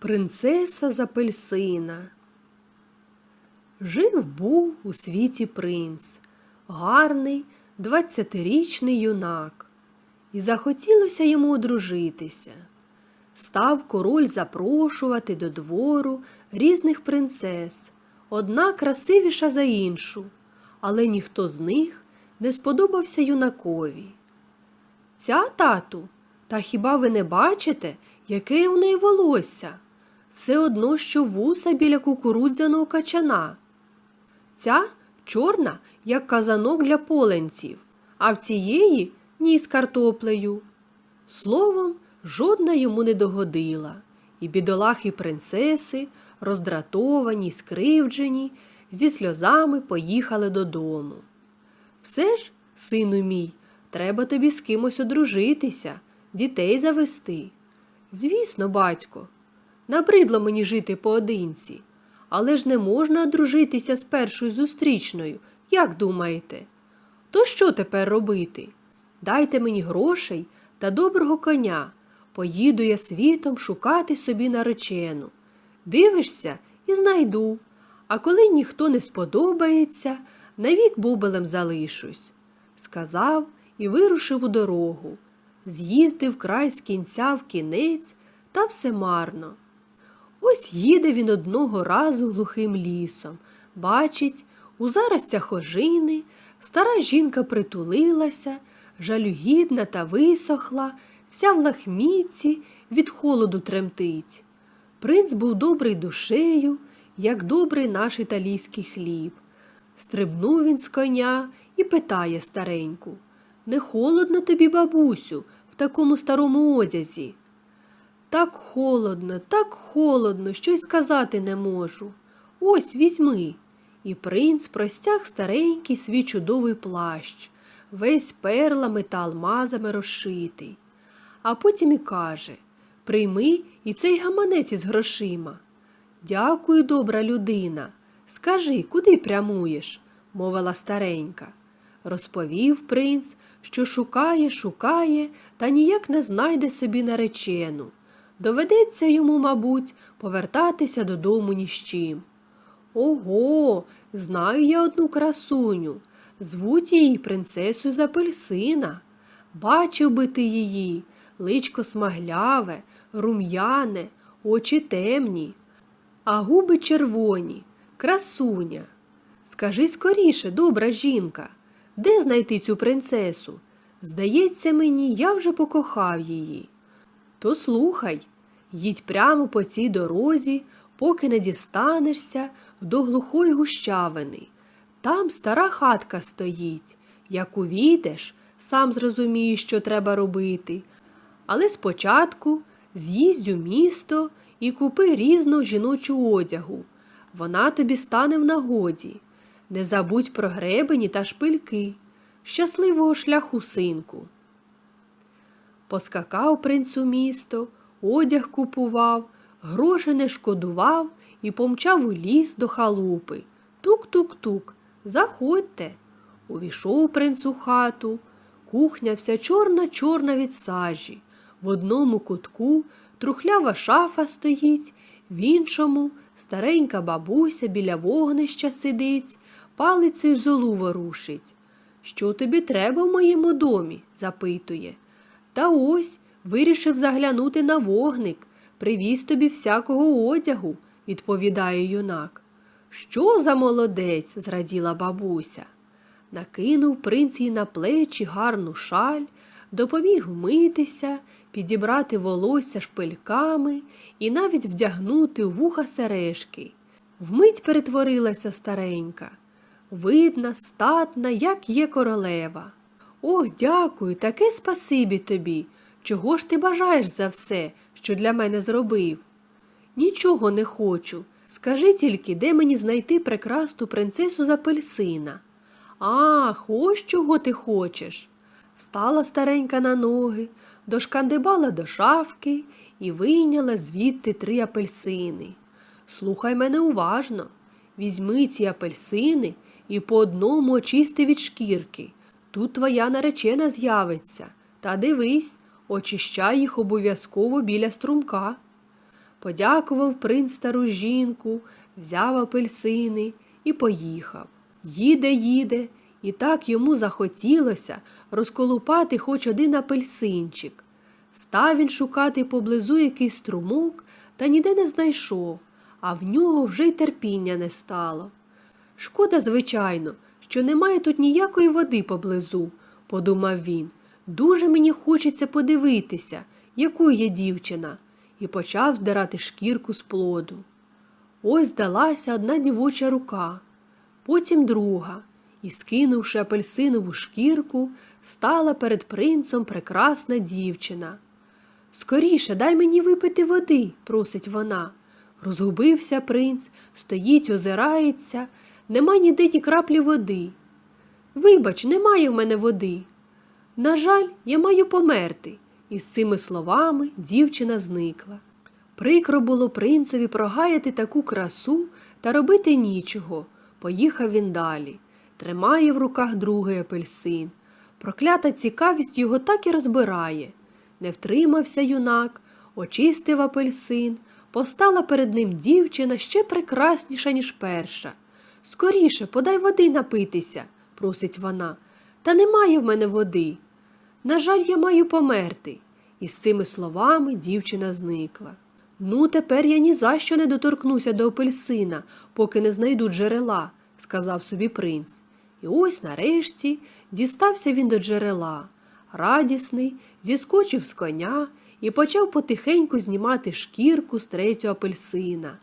Принцеса з апельсина. Жив був у світі принц, гарний двадцятирічний юнак, і захотілося йому одружитися. Став король запрошувати до двору різних принцес, одна красивіша за іншу, але ніхто з них не сподобався юнакові. Ця тату, та хіба ви не бачите, яке у неї волосся? Все одно, що вуса біля кукурудзяного качана. Ця чорна, як казанок для поленців, а в цієї ніс картоплею. Словом, жодна йому не догодила, і бідолахи принцеси, роздратовані, скривджені, зі сльозами поїхали додому. Все ж, сину мій, треба тобі з кимось одружитися, дітей завести. Звісно, батько, набридло мені жити поодинці, але ж не можна одружитися з першою зустрічною, як думаєте? То що тепер робити? Дайте мені грошей та доброго коня. Поїду я світом шукати собі наречену. Дивишся і знайду. А коли ніхто не сподобається, навік бубелем залишусь. Сказав і вирушив у дорогу. З'їздив край з кінця в кінець, та все марно. Ось їде він одного разу глухим лісом. Бачить, у заростях ожини стара жінка притулилася, жалюгідна та висохла, вся в лахмітці від холоду тремтить. Принц був добрий душею, як добрий наш італійський хліб. Стрибнув він з коня і питає стареньку Не холодно тобі, бабусю, в такому старому одязі? Так холодно, так холодно, що й сказати не можу. Ось візьми. І принц простяг старенький свій чудовий плащ, весь перлами та алмазами розшитий. А потім і каже Прийми і цей гаманець із грошима. Дякую, добра людина. Скажи, куди прямуєш? мовила старенька. Розповів принц, що шукає, шукає, та ніяк не знайде собі наречену. Доведеться йому, мабуть, повертатися додому ні з чим. Ого, знаю я одну красуню. Звуть її принцесою з апельсина. Бачив би ти її, личко смагляве, рум'яне, очі темні, а губи червоні, красуня. Скажи скоріше, добра жінка, де знайти цю принцесу? Здається мені, я вже покохав її. То слухай, їдь прямо по цій дорозі, поки не дістанешся до глухої гущавини. Там стара хатка стоїть. Як увійдеш, сам зрозумієш, що треба робити. Але спочатку з'їздь у місто і купи різну жіночу одягу. Вона тобі стане в нагоді. Не забудь про гребені та шпильки. Щасливого шляху, синку. Поскакав принц у місто, одяг купував, гроші не шкодував і помчав у ліс до халупи. Тук-тук-тук. Заходьте. Увійшов принц у хату. Кухня вся чорна чорна від сажі. В одному кутку трухлява шафа стоїть, в іншому старенька бабуся біля вогнища сидить, палицею золу ворушить. Що тобі треба в моєму домі? запитує. Та ось вирішив заглянути на вогник, привіз тобі всякого одягу, відповідає юнак. Що за молодець? зраділа бабуся. Накинув принц їй на плечі гарну шаль, допоміг вмитися, підібрати волосся шпильками і навіть вдягнути вуха сережки. Вмить перетворилася старенька. Видна, статна, як є королева. Ох, дякую, таке спасибі тобі. Чого ж ти бажаєш за все, що для мене зробив? Нічого не хочу. Скажи тільки, де мені знайти прекрасну принцесу з апельсина. Ах, ось чого ти хочеш. Встала старенька на ноги, дошкандибала до шафки і вийняла звідти три апельсини. Слухай мене уважно. Візьми ці апельсини і по одному очисти від шкірки. Тут твоя наречена з'явиться. Та дивись, очищай їх обов'язково біля струмка. Подякував принц стару жінку, взяв апельсини і поїхав. Їде, їде, і так йому захотілося розколупати хоч один апельсинчик. Став він шукати поблизу якийсь струмок та ніде не знайшов, а в нього вже й терпіння не стало. Шкода, звичайно, що немає тут ніякої води поблизу, подумав він. Дуже мені хочеться подивитися, якою є дівчина, і почав здирати шкірку з плоду. Ось здалася одна дівоча рука, потім друга, і, скинувши апельсинову шкірку, стала перед принцем прекрасна дівчина. Скоріше дай мені випити води, просить вона. Розгубився принц, стоїть, озирається, нема ніде ні краплі води. Вибач, немає в мене води. На жаль, я маю померти. І з цими словами дівчина зникла. Прикро було принцеві прогаяти таку красу та робити нічого. Поїхав він далі. Тримає в руках другий апельсин. Проклята цікавість його так і розбирає. Не втримався юнак, очистив апельсин, постала перед ним дівчина ще прекрасніша, ніж перша. Скоріше, подай води напитися, просить вона. Та немає в мене води. На жаль, я маю померти. І з цими словами дівчина зникла. Ну, тепер я ні за що не доторкнуся до апельсина, поки не знайду джерела, сказав собі принц. І ось нарешті дістався він до джерела. Радісний, зіскочив з коня і почав потихеньку знімати шкірку з третього апельсина.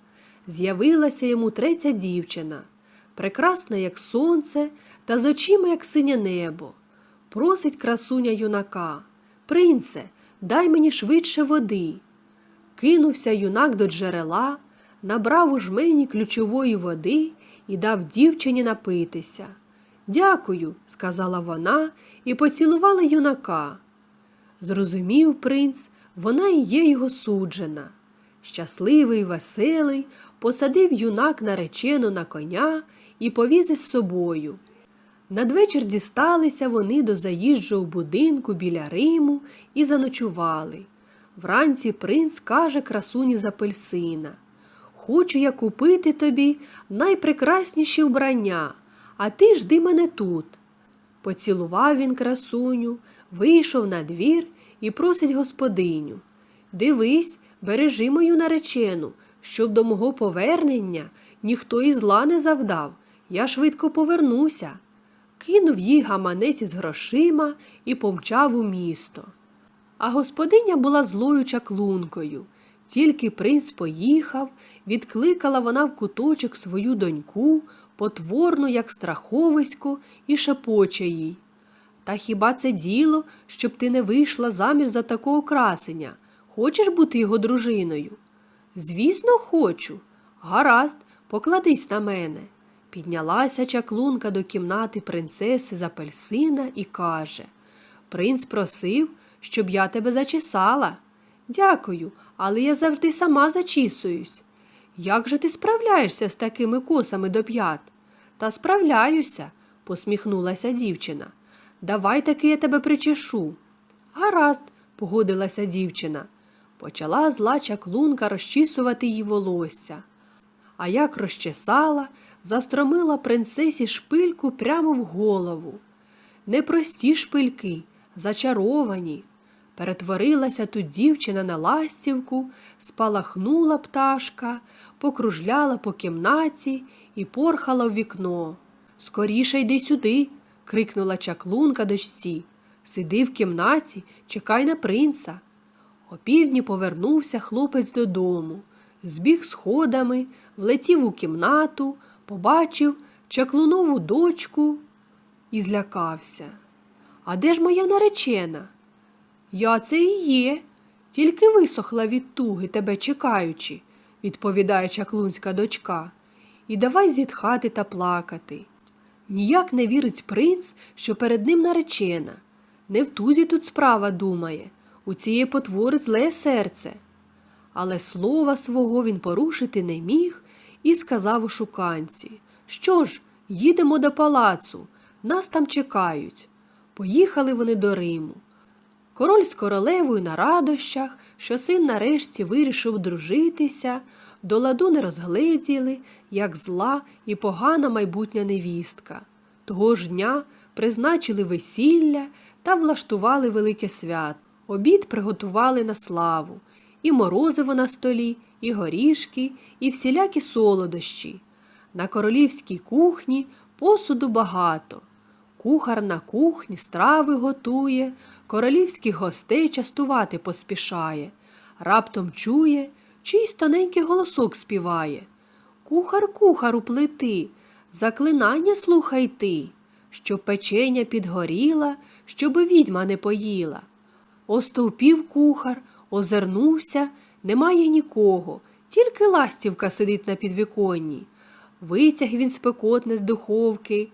З'явилася йому третя дівчина, прекрасна, як сонце, та з очима, як синє небо. Просить красуня юнака. Принце, дай мені швидше води. Кинувся юнак до джерела, набрав у жмені ключової води і дав дівчині напитися. Дякую, сказала вона і поцілувала юнака. Зрозумів принц, вона і є його суджена. Щасливий, веселий, посадив юнак наречену на коня і повіз із собою. Надвечір дісталися вони до заїжджого будинку біля Риму і заночували. Вранці принц каже красуні з апельсина Хочу я купити тобі найпрекрасніші вбрання, а ти жди мене тут. Поцілував він красуню, вийшов на двір і просить господиню. Дивись, бережи мою наречену, щоб до мого повернення ніхто і зла не завдав. Я швидко повернуся. Кинув їй гаманець із грошима і помчав у місто. А господиня була злою чаклункою. Тільки принц поїхав, відкликала вона в куточок свою доньку, потворну, як страховисько, і шепоче їй. Та хіба це діло, щоб ти не вийшла заміж за такого красення? Хочеш бути його дружиною? Звісно, хочу. Гаразд, покладись на мене. Піднялася чаклунка до кімнати принцеси з апельсина і каже Принц просив, щоб я тебе зачесала. Дякую, але я завжди сама зачісуюсь. Як же ти справляєшся з такими косами до п'ят? Та справляюся, посміхнулася дівчина. Давай таки я тебе причешу. Гаразд, погодилася дівчина. Почала зла чаклунка розчісувати їй волосся. А як розчесала, застромила принцесі шпильку прямо в голову. Непрості шпильки, зачаровані. Перетворилася тут дівчина на ластівку, спалахнула пташка, покружляла по кімнаті і порхала в вікно. Скоріше йди сюди, крикнула чаклунка дочці. Сиди в кімнаті, чекай на принца. Опівдні повернувся хлопець додому, збіг сходами, влетів у кімнату, побачив чаклунову дочку і злякався. А де ж моя наречена? Я це і є, тільки висохла від туги, тебе чекаючи, відповідає чаклунська дочка, і давай зітхати та плакати. Ніяк не вірить принц, що перед ним наречена. Не в тузі тут справа думає, у цієї потвори зле серце. Але слова свого він порушити не міг і сказав у шуканці Що ж, їдемо до палацу, нас там чекають. Поїхали вони до Риму. Король з королевою на радощах, що син нарешті вирішив дружитися, до ладу не розгледіли, як зла і погана майбутня невістка. Того ж дня призначили весілля та влаштували велике свят. Обід приготували на славу, і морозиво на столі, і горішки, і всілякі солодощі. На королівській кухні посуду багато. Кухар на кухні страви готує, королівських гостей частувати поспішає. Раптом чує, чийсь тоненький голосок співає. Кухар кухару плити, заклинання слухай ти, щоб печеня підгоріла, щоби відьма не поїла. Остовпів кухар, озирнувся, немає нікого, тільки ластівка сидить на підвіконні. Витяг він спекотне з духовки,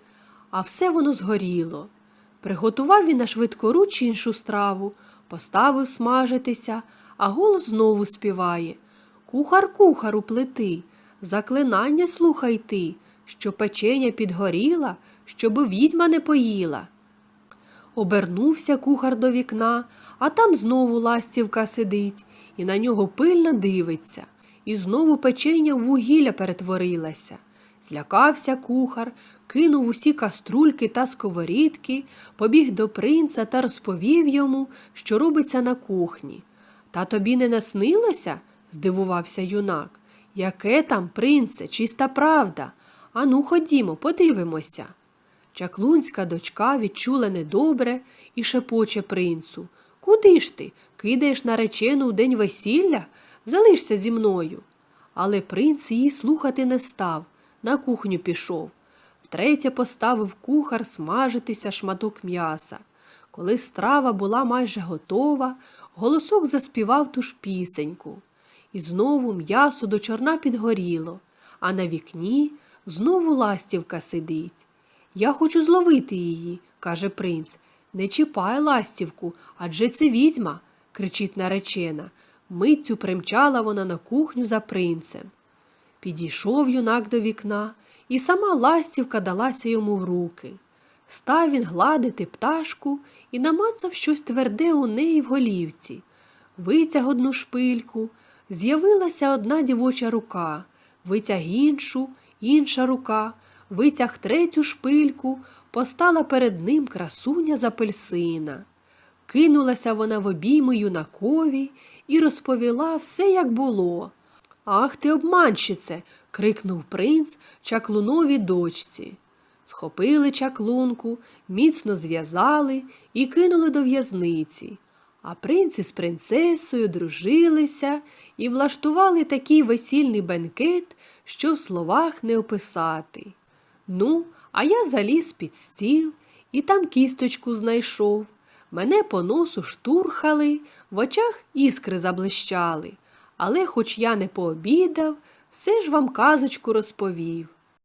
а все воно згоріло. Приготував він на швидкоруч іншу страву, поставив смажитися, а голос знову співає Кухар кухару плити, заклинання слухай ти, що печеня підгоріла, щоби відьма не поїла. Обернувся кухар до вікна, а там знову ластівка сидить, і на нього пильно дивиться, і знову печеня в вугілля перетворилася. Злякався кухар, кинув усі каструльки та сковорідки, побіг до принца та розповів йому, що робиться на кухні. Та тобі не наснилося? здивувався юнак. Яке там, принце, чиста правда? Ану, ходімо, подивимося. Чаклунська дочка відчула недобре і шепоче принцу. Куди ж ти? Кидаєш наречену у день весілля? Залишся зі мною. Але принц її слухати не став, на кухню пішов. Втретє поставив кухар смажитися шматок м'яса. Коли страва була майже готова, голосок заспівав ту ж пісеньку. І знову м'ясо до чорна підгоріло, а на вікні знову ластівка сидить. Я хочу зловити її, каже принц. Не чіпай ластівку, адже це відьма, кричить наречена. Миттю примчала вона на кухню за принцем. Підійшов юнак до вікна, і сама ластівка далася йому в руки. Став він гладити пташку і намацав щось тверде у неї в голівці. Витяг одну шпильку, з'явилася одна дівоча рука, витяг іншу, інша рука, витяг третю шпильку, постала перед ним красуня з апельсина. Кинулася вона в обійми юнакові і розповіла все, як було. Ах ти, обманщице. крикнув принц чаклунові дочці. Схопили чаклунку, міцно зв'язали і кинули до в'язниці. А принц із принцесою дружилися і влаштували такий весільний бенкет, що в словах не описати. Ну, а я заліз під стіл і там кісточку знайшов. Мене по носу штурхали, в очах іскри заблищали. Але, хоч я не пообідав, все ж вам казочку розповів.